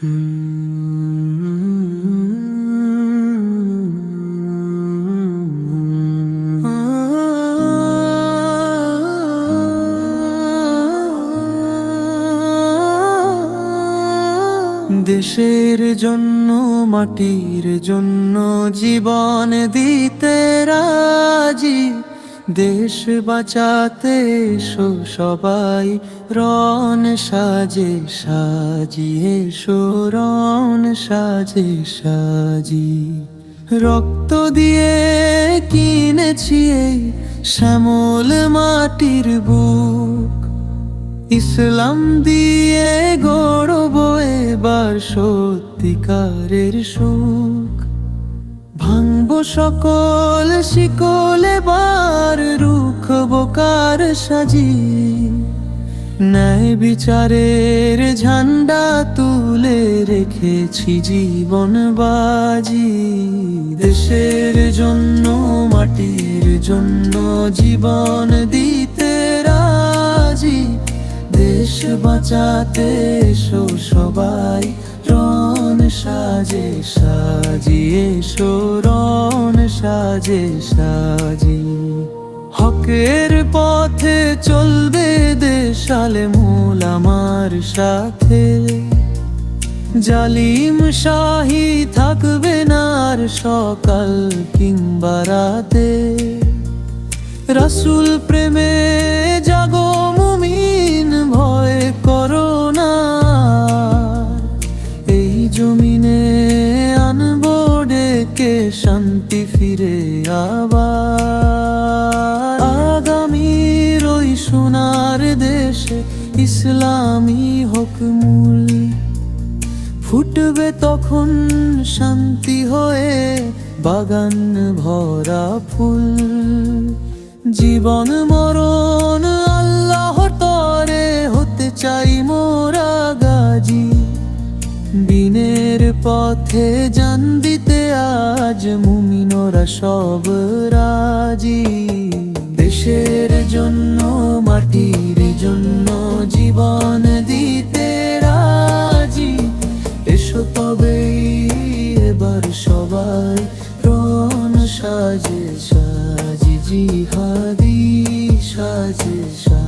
দেশের জন্য মাটির জন্য জীবন দিতে রাজি। দেশ বাঁচাতে এসো, সবাই রন সাজে, সাজিয়ে রন সাজে, সাজি। রক্ত দিয়ে কিনেছি শ্যামল মাটির বুক। ইসলাম দিয়ে গড়ব এবার সত্যিকারের সুখ। ভাঙব সকল শিকলে রুখ বোকার সাজি, ন্যায় বিচারের ঝান্ডা তুলে রেখেছি জীবন বাজি। দেশের জন্য, মাটির জন্য জীবন দিতে রাজি। দেশ বাঁচাতে এসো সবাই রন সাজে সাজিয়ে রন সাজে সাজি। হকের পথে চলবে দেশালে মূল আমার সাথে। জালিম শাহি থাকবে নার সকাল কিংবা রাতে। রাসুল প্রেমে শান্তি ফিরে আবার। আগামীর ওই সোনার দেশে ইসলামী হোক মূল। ফুটবে তখন শান্তি হয়ে বাগান ভরা ফুল। জীবন মরণ আল্লাহ তরে হতে চাই মোরা গাজি। দিনের পথে জান দিতে আজ মুমিনরা সব রাজি। দেশের জন্য, মাটির জন্য জীবন দিতে রাজি। এসো তবেই এবার সবাই রন সাজে সাজি, জিহাদি সাজে।